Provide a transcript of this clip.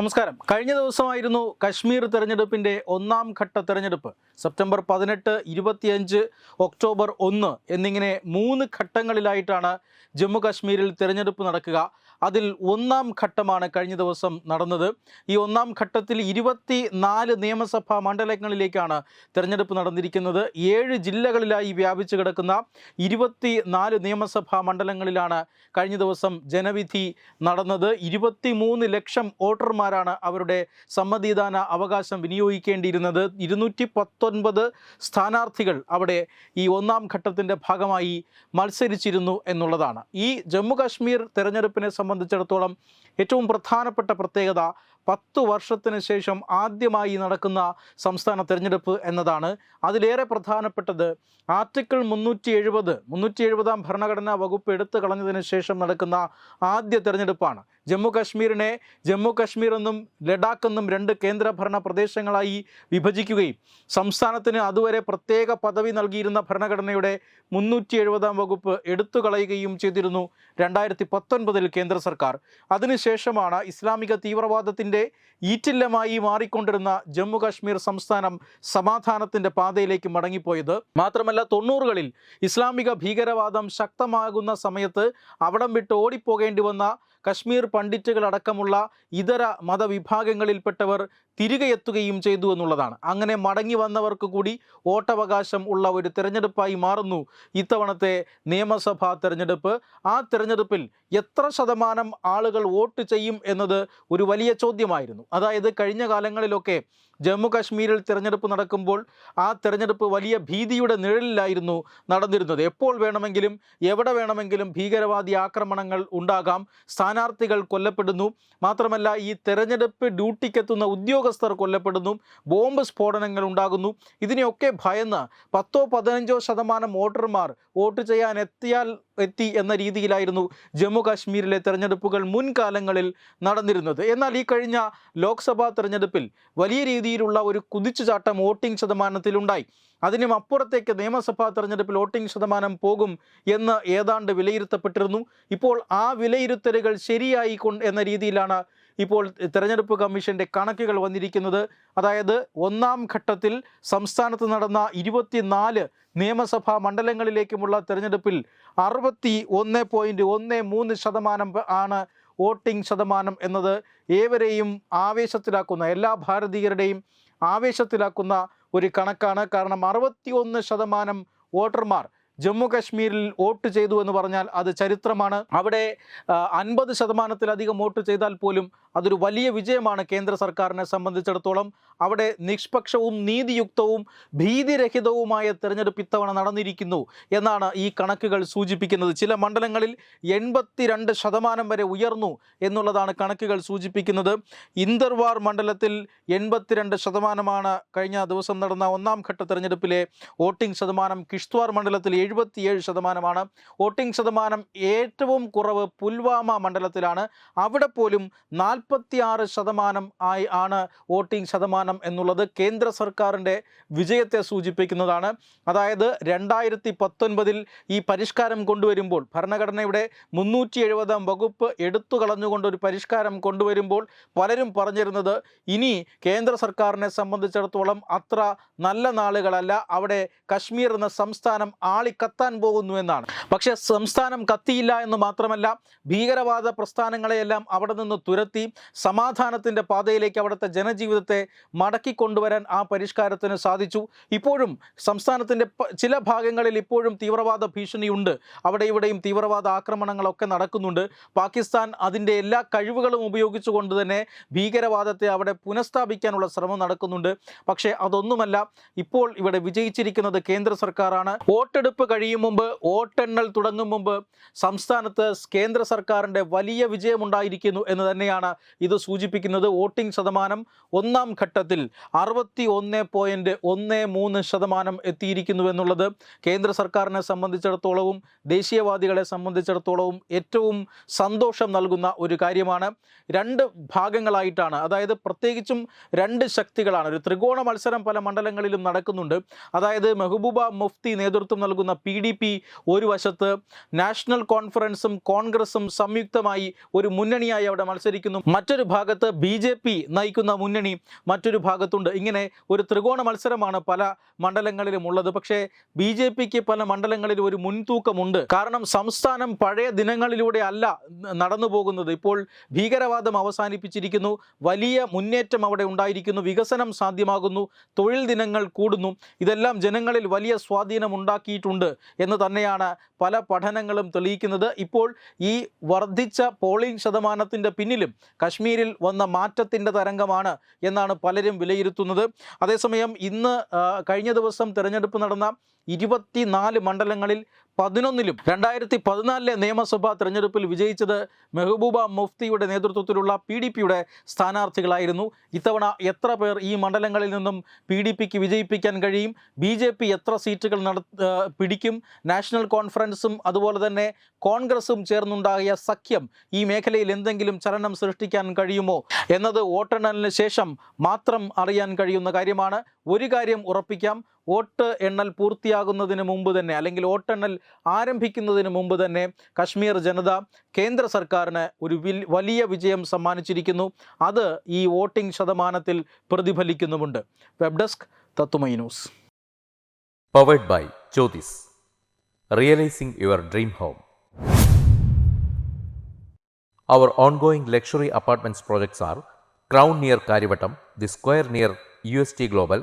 നമസ്കാരം. കഴിഞ്ഞ ദിവസമായിരുന്നു കശ്മീർ തെരഞ്ഞെടുപ്പിന്റെ ഒന്നാം ഘട്ട തെരഞ്ഞെടുപ്പ്. സെപ്റ്റംബർ പതിനെട്ട് ഇരുപത്തിയഞ്ച് ഒക്ടോബർ ഒന്ന് എന്നിങ്ങനെ മൂന്ന് ഘട്ടങ്ങളിലായിട്ടാണ് ജമ്മു കാശ്മീരിൽ തെരഞ്ഞെടുപ്പ് നടക്കുക. അതിൽ ഒന്നാം ഘട്ടമാണ് കഴിഞ്ഞ ദിവസം നടന്നത്. ഈ ഒന്നാം ഘട്ടത്തിൽ ഇരുപത്തി നാല് നിയമസഭാ മണ്ഡലങ്ങളിലേക്കാണ് തിരഞ്ഞെടുപ്പ് നടന്നിരിക്കുന്നത്. ഏഴ് ജില്ലകളിലായി വ്യാപിച്ചു കിടക്കുന്ന ഇരുപത്തി നാല് നിയമസഭാ മണ്ഡലങ്ങളിലാണ് കഴിഞ്ഞ ദിവസം ജനവിധി നടന്നത്. ഇരുപത്തി മൂന്ന് ലക്ഷം വോട്ടർമാരാണ് അവരുടെ സമ്മതിദാന അവകാശം വിനിയോഗിക്കേണ്ടിയിരുന്നത്. ഇരുന്നൂറ്റി പത്തൊൻപത് സ്ഥാനാർത്ഥികൾ അവിടെ ഈ ഒന്നാം ഘട്ടത്തിന്റെ ഭാഗമായി മത്സരിച്ചിരുന്നു എന്നുള്ളതാണ്. ഈ ജമ്മു കാശ്മീർ തെരഞ്ഞെടുപ്പിനെ സംബന്ധിച്ചിടത്തോളം ഏറ്റവും പ്രധാനപ്പെട്ട പ്രത്യേകത പത്ത് വർഷത്തിന് ശേഷം ആദ്യമായി നടക്കുന്ന സംസ്ഥാന തെരഞ്ഞെടുപ്പ് എന്നതാണ്. അതിലേറെ പ്രധാനപ്പെട്ടത് ആർട്ടിക്കിൾ മുന്നൂറ്റി എഴുപത് മുന്നൂറ്റി എഴുപതാം ഭരണഘടനാ വകുപ്പ് എടുത്തു കളഞ്ഞതിന് ശേഷം നടക്കുന്ന ആദ്യ തെരഞ്ഞെടുപ്പാണ്. ജമ്മു കാശ്മീരിനെ ജമ്മു കാശ്മീർ എന്നും ലഡാക്ക് എന്നും രണ്ട് കേന്ദ്രഭരണ പ്രദേശങ്ങളായി വിഭജിക്കുകയും സംസ്ഥാനത്തിന് അതുവരെ പ്രത്യേക പദവി നൽകിയിരുന്ന ഭരണഘടനയുടെ മുന്നൂറ്റി എഴുപതാം വകുപ്പ് എടുത്തു കളയുകയും ചെയ്തിരുന്നു രണ്ടായിരത്തി പത്തൊൻപതിൽ കേന്ദ്ര സർക്കാർ. അതിനുശേഷമാണ് ഇസ്ലാമിക തീവ്രവാദത്തിന്റെ ഈറ്റില്ലമായി മാറിക്കൊണ്ടിരുന്ന ജമ്മു കാശ്മീർ സംസ്ഥാനം സമാധാനത്തിന്റെ പാതയിലേക്ക് മടങ്ങിപ്പോയത്. മാത്രമല്ല തൊണ്ണൂറുകളിൽ ഇസ്ലാമിക ഭീകരവാദം ശക്തമാകുന്ന സമയത്ത് അവിടം വിട്ട് ഓടിപ്പോകേണ്ടി വന്ന കശ്മീർ പണ്ഡിറ്റുകളടക്കമുള്ള ഇതര മതവിഭാഗങ്ങളിൽപ്പെട്ടവർ തിരികെ എത്തുകയും ചെയ്തു എന്നുള്ളതാണ്. അങ്ങനെ മടങ്ങി വന്നവർക്ക് കൂടി വോട്ടവകാശം ഉള്ള ഒരു തെരഞ്ഞെടുപ്പായി മാറുന്നു ഇത്തവണത്തെ നിയമസഭാ തെരഞ്ഞെടുപ്പ്. ആ തെരഞ്ഞെടുപ്പിൽ എത്ര ശതമാനം ആളുകൾ വോട്ട് ചെയ്യും എന്നത് ഒരു വലിയ ചോദ്യമായിരുന്നു അതായത് കഴിഞ്ഞ കാലങ്ങളിലൊക്കെ ജമ്മു കാശ്മീരിൽ തിരഞ്ഞെടുപ്പ് നടക്കുമ്പോൾ ആ തിരഞ്ഞെടുപ്പ് വലിയ ഭീതിയുടെ നിഴലിലായിരുന്നു നടന്നിരുന്നത്. എപ്പോൾ വേണമെങ്കിലും എവിടെ വേണമെങ്കിലും ഭീകരവാദി ആക്രമണങ്ങൾ ഉണ്ടാകാം. സ്ഥാനാർത്ഥികൾ കൊല്ലപ്പെടുന്നു. മാത്രമല്ല ഈ തെരഞ്ഞെടുപ്പ് ഡ്യൂട്ടിക്കെത്തുന്ന ഉദ്യോഗസ്ഥർ കൊല്ലപ്പെടുന്നു. ബോംബ് സ്ഫോടനങ്ങൾ ഉണ്ടാകുന്നു. ഇതിനെയൊക്കെ ഭയന്ന് പത്തോ പതിനഞ്ചോ ശതമാനം വോട്ടർമാർ വോട്ട് ചെയ്യാൻ എത്തിയാൽ എത്തി എന്ന രീതിയിലായിരുന്നു ജമ്മു കാശ്മീരിലെ തെരഞ്ഞെടുപ്പുകൾ മുൻകാലങ്ങളിൽ നടന്നിരുന്നത്. എന്നാൽ ഈ കഴിഞ്ഞ ലോക്സഭാ തെരഞ്ഞെടുപ്പിൽ വലിയ രീതിയിലുള്ള ഒരു കുതിച്ചുചാട്ടം വോട്ടിംഗ് ശതമാനത്തിലുണ്ടായി. അതിനും അപ്പുറത്തേക്ക് നിയമസഭാ തെരഞ്ഞെടുപ്പിൽ വോട്ടിംഗ് ശതമാനം പോകും എന്ന് ഏതാണ്ട് വിലയിരുത്തപ്പെട്ടിരുന്നു. ഇപ്പോൾ ആ വിലയിരുത്തലുകൾ ശരിയായി എന്ന രീതിയിലാണ് ഇപ്പോൾ തെരഞ്ഞെടുപ്പ് കമ്മീഷന്റെ കണക്കുകൾ വന്നിരിക്കുന്നത്. അതായത് ഒന്നാം ഘട്ടത്തിൽ സംസ്ഥാനത്ത് നടന്ന ഇരുപത്തിനാല് നിയമസഭാ മണ്ഡലങ്ങളിലേക്കുമുള്ള തെരഞ്ഞെടുപ്പിൽ അറുപത്തി ഒന്ന് പോയിന്റ് ഒന്ന് മൂന്ന് ശതമാനം ആണ് വോട്ടിംഗ് ശതമാനം എന്നത് ഏവരെയും ആവേശത്തിലാക്കുന്ന എല്ലാ ഭാരതീയരുടെയും ആവേശത്തിലാക്കുന്ന ഒരു കണക്കാണ്. കാരണം അറുപത്തി ഒന്ന് ശതമാനം വോട്ടർമാർ ജമ്മു കാശ്മീരിൽ വോട്ട് ചെയ്തു എന്ന് പറഞ്ഞാൽ അത് ചരിത്രമാണ്. അവിടെ അൻപത് ശതമാനത്തിലധികം വോട്ട് ചെയ്താൽ പോലും അതൊരു വലിയ വിജയമാണ് കേന്ദ്ര സർക്കാരിനെ സംബന്ധിച്ചിടത്തോളം. അവിടെ നിഷ്പക്ഷവും നീതിയുക്തവും ഭീതിരഹിതവുമായ തെരഞ്ഞെടുപ്പ് ഇത്തവണ നടന്നിരിക്കുന്നു എന്നാണ് ഈ കണക്കുകൾ സൂചിപ്പിക്കുന്നത്. ചില മണ്ഡലങ്ങളിൽ എൺപത്തിരണ്ട് ശതമാനം വരെ ഉയർന്നു എന്നുള്ളതാണ് കണക്കുകൾ സൂചിപ്പിക്കുന്നത്. ഇന്ദർവാർ മണ്ഡലത്തിൽ എൺപത്തിരണ്ട് ശതമാനമാണ് കഴിഞ്ഞ ദിവസം നടന്ന ഒന്നാം ഘട്ട തെരഞ്ഞെടുപ്പിലെ വോട്ടിംഗ് ശതമാനം. കിഷ്ത്വാർ മണ്ഡലത്തിൽ എഴുപത്തിയേഴ് ശതമാനമാണ്. വോട്ടിംഗ് ശതമാനം ഏറ്റവും കുറവ് പുൽവാമ മണ്ഡലത്തിലാണ്. അവിടെ പോലും നാൽപ്പത്തിയാറ് ശതമാനം ആയി ആണ് വോട്ടിംഗ് ശതമാനം എന്നുള്ളത് കേന്ദ്ര സർക്കാരിന്റെ വിജയത്തെ സൂചിപ്പിക്കുന്നതാണ്. അതായത് രണ്ടായിരത്തി പത്തൊൻപതിൽ ഈ പരിഷ്കാരം കൊണ്ടുവരുമ്പോൾ ഭരണഘടനയുടെ മുന്നൂറ്റി എഴുപതാം വകുപ്പ് എടുത്തു കളഞ്ഞുകൊണ്ട് ഒരു പരിഷ്കാരം കൊണ്ടുവരുമ്പോൾ പലരും പറഞ്ഞിരുന്നത് ഇനി കേന്ദ്ര സർക്കാരിനെ സംബന്ധിച്ചിടത്തോളം അത്ര നല്ല നാളുകളല്ല അവിടെ കശ്മീർ എന്ന സംസ്ഥാനം ആളിക്കത്താൻ പോകുന്നു എന്നാണ്. പക്ഷേ സംസ്ഥാനം കത്തിയില്ല എന്ന് മാത്രമല്ല ഭീകരവാദ പ്രസ്ഥാനങ്ങളെയെല്ലാം അവിടെ നിന്ന് തുരത്തി. സമാധാനത്തിന്റെ പാതയിലേക്ക് അവിടുത്തെ ജനജീവിതത്തെ മടക്കി കൊണ്ടുവരാൻ ആ പരിഷ്കാരത്തിന് സാധിച്ചു. ഇപ്പോഴും സംസ്ഥാനത്തിന്റെ ചില ഭാഗങ്ങളിൽ ഇപ്പോഴും തീവ്രവാദ ഭീഷണിയുണ്ട്. അവിടെ ഇവിടെയും തീവ്രവാദ ആക്രമണങ്ങളൊക്കെ നടക്കുന്നുണ്ട്. പാകിസ്ഥാൻ അതിന്റെ എല്ലാ കഴിവുകളും ഉപയോഗിച്ചുകൊണ്ട് തന്നെ ഭീകരവാദത്തെ അവിടെ പുനഃസ്ഥാപിക്കാനുള്ള ശ്രമം നടക്കുന്നുണ്ട്. പക്ഷേ അതൊന്നുമല്ല ഇപ്പോൾ ഇവിടെ വിജയിച്ചിരിക്കുന്നത് കേന്ദ്ര സർക്കാരാണ്. വോട്ടെടുപ്പ് കഴിയും മുമ്പ് വോട്ടെണ്ണൽ തുടങ്ങും മുമ്പ് സംസ്ഥാനത്ത് കേന്ദ്ര സർക്കാരിന്റെ വലിയ വിജയമുണ്ടായിരിക്കുന്നു എന്ന് തന്നെയാണ് ഇത് സൂചിപ്പിക്കുന്നത് വോട്ടിംഗ് ശതമാനം ഒന്നാം ഘട്ടത്തിൽ അറുപത്തി ഒന്ന് പോയിന്റ് ഒന്ന് മൂന്ന് ശതമാനം എത്തിയിരിക്കുന്നു എന്നുള്ളത് കേന്ദ്ര സർക്കാരിനെ സംബന്ധിച്ചിടത്തോളവും ദേശീയവാദികളെ സംബന്ധിച്ചിടത്തോളവും ഏറ്റവും സന്തോഷം നൽകുന്ന ഒരു കാര്യമാണ്. രണ്ട് ഭാഗങ്ങളായിട്ടാണ്. അതായത് പ്രത്യേകിച്ചും രണ്ട് ശക്തികളാണ്. ഒരു ത്രികോണ മത്സരം പല മണ്ഡലങ്ങളിലും നടക്കുന്നുണ്ട്. അതായത് മെഹബൂബ മുഫ്തി നേതൃത്വം നൽകുന്ന പി ഡി പി ഒരു വശത്ത് നാഷണൽ കോൺഫറൻസും കോൺഗ്രസും സംയുക്തമായി ഒരു മുന്നണിയായി അവിടെ മത്സരിക്കുന്നു. മറ്റൊരു ഭാഗത്ത് ബി ജെ പി നയിക്കുന്ന മുന്നണി മറ്റൊരു ഭാഗത്തുണ്ട്. ഇങ്ങനെ ഒരു ത്രികോണ മത്സരമാണ് പല മണ്ഡലങ്ങളിലും ഉള്ളത്. പക്ഷേ ബി ജെ പിക്ക് പല മണ്ഡലങ്ങളിലും ഒരു മുൻതൂക്കമുണ്ട്. കാരണം സംസ്ഥാനം പഴയ ദിനങ്ങളിലൂടെ അല്ല നടന്നു പോകുന്നത്. ഇപ്പോൾ ഭീകരവാദം അവസാനിപ്പിച്ചിരിക്കുന്നു. വലിയ മുന്നേറ്റം അവിടെ ഉണ്ടായിരിക്കുന്നു. വികസനം സാധ്യമാകുന്നു. തൊഴിൽ ദിനങ്ങൾ കൂടുന്നു. ഇതെല്ലാം ജനങ്ങളിൽ വലിയ സ്വാധീനം ഉണ്ടാക്കിയിട്ടുണ്ട് എന്ന് തന്നെയാണ് പല പഠനങ്ങളും തെളിയിക്കുന്നത്. ഇപ്പോൾ ഈ വർദ്ധിച്ച പോളിംഗ് ശതമാനത്തിന്റെ പിന്നിലും കശ്മീരിൽ വന്ന മാറ്റത്തിന്റെ തരംഗമാണ് എന്നാണ് പലരും വിലയിരുത്തുന്നത്. അതേസമയം ഇന്ന് കഴിഞ്ഞ ദിവസം തിരഞ്ഞെടുപ്പ് നടന്ന ഇരുപത്തിനാല് മണ്ഡലങ്ങളിൽ പതിനൊന്നിലും രണ്ടായിരത്തി പതിനാലിലെ നിയമസഭാ തെരഞ്ഞെടുപ്പിൽ വിജയിച്ചത് മെഹബൂബ മുഫ്തിയുടെ നേതൃത്വത്തിലുള്ള പി ഡി പിയുടെ സ്ഥാനാർത്ഥികളായിരുന്നു. ഇത്തവണ എത്ര പേർ ഈ മണ്ഡലങ്ങളിൽ നിന്നും പി ഡി പിക്ക് വിജയിപ്പിക്കാൻ കഴിയും? ബി ജെ പി എത്ര സീറ്റുകൾ നട പിടിക്കും? നാഷണൽ കോൺഫറൻസും അതുപോലെ തന്നെ കോൺഗ്രസും ചേർന്നുണ്ടായ സഖ്യം ഈ മേഖലയിൽ എന്തെങ്കിലും ചലനം സൃഷ്ടിക്കാൻ കഴിയുമോ? എന്നത് വോട്ടെണ്ണലിന് ശേഷം മാത്രം അറിയാൻ കഴിയുന്ന കാര്യമാണ്. ഒരു കാര്യം ഉറപ്പിക്കാം വോട്ട് എണ്ണൽ പൂർത്തിയാകുന്നതിന് മുമ്പ് തന്നെ അല്ലെങ്കിൽ വോട്ടെണ്ണൽ ആരംഭിക്കുന്നതിന് മുമ്പ് തന്നെ കശ്മീർ ജനത കേന്ദ്ര സർക്കാരിന് ഒരു വലിയ വിജയം സമ്മാനിച്ചിരിക്കുന്നു. അത് ഈ വോട്ടിംഗ് ശതമാനത്തിൽ പ്രതിഫലിക്കുന്നുമുണ്ട്. വെബ് ഡെസ്ക് തത്തുമൈ news. Powered by Jyothis realising your dream home our ongoing luxury apartments projects are crown near Kariyavattom the square near U S T Crown